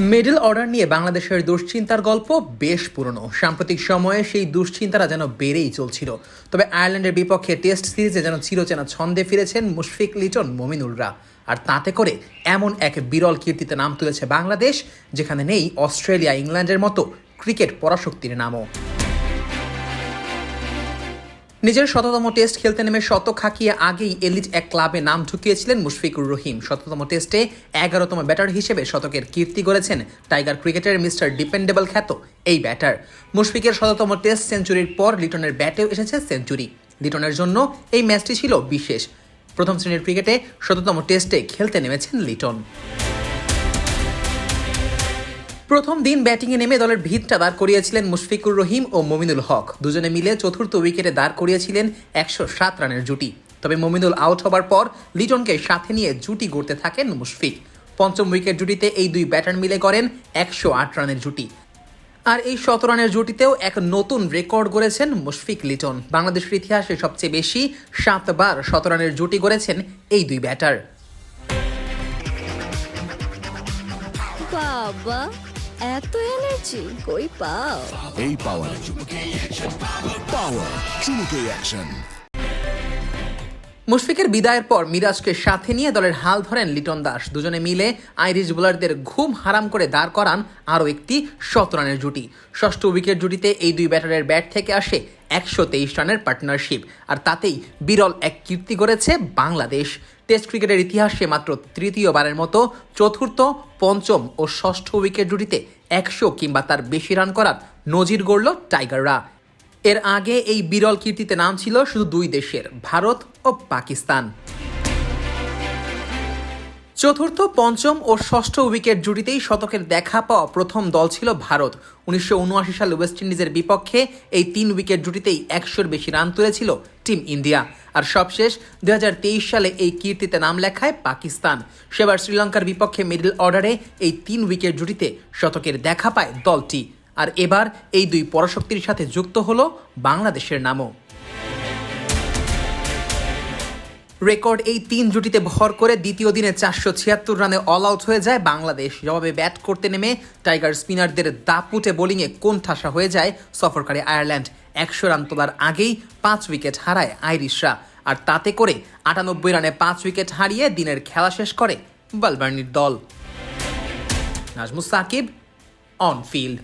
Middle order নিয়ে বাংলাদেশের দুশ্চিন্তার গল্প বেশ পুরনো। সাম্প্রতিক সময়ে সেই দুশ্চিন্তাটা যেন বেড়েই চলছিল। তবে আয়ারল্যান্ডের বিপক্ষে টেস্ট সিরিজে যেন চিরচেনা ছন্দে ফিরেছেন মুশফিক লিটন, মমিনুলরা। আর তাতে করে এমন এক বিরল কীর্তিতে নাম তুলেছে বাংলাদেশ, যেখানে নেই অস্ট্রেলিয়া ইংল্যান্ডের মতো ক্রিকেট পরাশক্তির নামও। নিজের শততম টেস্ট খেলতে নেমে শতক হাঁকিয়ে আগেই এলিট এক ক্লাবে নাম ঢুকিয়েছিলেন মুশফিকুর রহিম। শততম টেস্টে এগারোতম ব্যাটার হিসেবে শতকের কীর্তি গড়েছেন টাইগার ক্রিকেটের মিস্টার ডিপেন্ডেবল খ্যাত এই ব্যাটার। মুশফিকের শততম টেস্ট সেঞ্চুরির পর লিটনের ব্যাটেও এসেছে সেঞ্চুরি। লিটনের জন্য এই ম্যাচটি ছিল বিশেষ। প্রথম শ্রেণির ক্রিকেটে শততম টেস্টে খেলতে নেমেছেন লিটন। প্রথম দিন ব্যাটিংয়ে নেমে দলের ভিতটা দাঁড় করিয়েছিলেন মুশফিকুর রহিম ও মমিনুল হক। দুজনে মিলে চতুর্থ উইকেটে দাঁড় করিয়েছিলেন একশো সাত রানের জুটি। তবে মমিনুল আউট হবার পর লিটনকে সাথে নিয়ে জুটি গড়তে থাকেন মুশফিক। পঞ্চম উইকেট জুটিতে এই দুই ব্যাটার মিলে করেন একশো আট রানের জুটি। আর এই শত রানের জুটিতেও এক নতুন রেকর্ড গড়েছেন মুশফিক লিটন। বাংলাদেশের ইতিহাসে সবচেয়ে বেশি সাতবার শত রানের জুটি গড়েছেন এই দুই ব্যাটার। বাবা। এত এনার্জি কই পাও? এই পাওয়ার পাওয়ার চুমুকে অ্যাকশন মুশফিকের বিদায়ের পর মিরাজকে সাথে নিয়ে দলের হাল ধরেন লিটন দাস। দুজনে মিলে আইরিশ বোলারদের ঘুম হারাম করে দাঁড় করান আরও একটি শতরানের জুটি। ষষ্ঠ উইকেট জুটিতে এই দুই ব্যাটারের ব্যাট থেকে আসে একশো তেইশ রানের পার্টনারশিপ আর তাতেই বিরল এক কীর্তি করেছে বাংলাদেশ। টেস্ট ক্রিকেটের ইতিহাসে মাত্র তৃতীয়বারের মতো চতুর্থ, পঞ্চম ও ষষ্ঠ উইকেট জুটিতে একশো কিংবা তার বেশি রান করার নজির গড়ল টাইগাররা। এর আগে এই বিরল কীর্তিতে নাম ছিল শুধু দুই দেশের, ভারত ও পাকিস্তান। চতুর্থ, পঞ্চম ও ষষ্ঠ উইকেট জুটিতেই শতকের দেখা পাওয়া প্রথম দল ছিল ভারত। উনিশশো উনআশি সালে ওয়েস্ট ইন্ডিজের বিপক্ষে এই তিন উইকেট জুটিতেই একশোর বেশি রান তুলেছিল টিম ইন্ডিয়া। আর সবশেষ দু হাজার তেইশ সালে এই কীর্তিতে নাম লেখায় পাকিস্তান। সেবার শ্রীলঙ্কার বিপক্ষে মিডল অর্ডারে এই তিন উইকেট জুটিতে শতকের দেখা পায় দলটি। আর এবার এই দুই পরাশক্তির সাথে যুক্ত হলো বাংলাদেশের নামও। রেকর্ড এই তিন জুটিতে ভর করে দ্বিতীয় দিনে চারশো ছিয়াত্তর রানে অল আউট হয়ে যায়। বাংলাদেশ জবাবে ব্যাট করতে নেমে টাইগার স্পিনারদের দাপুটে বোলিংয়ে কোণঠাসা হয়ে যায় সফরকারী আয়ারল্যান্ড একশো রান তোলার আগেই পাঁচ উইকেট হারায় আইরিশরা আর তাতে করে আটানব্বই রানে পাঁচ উইকেট হারিয়ে দিনের খেলা শেষ করে বালবার্নির দল। Najmus Shakib on field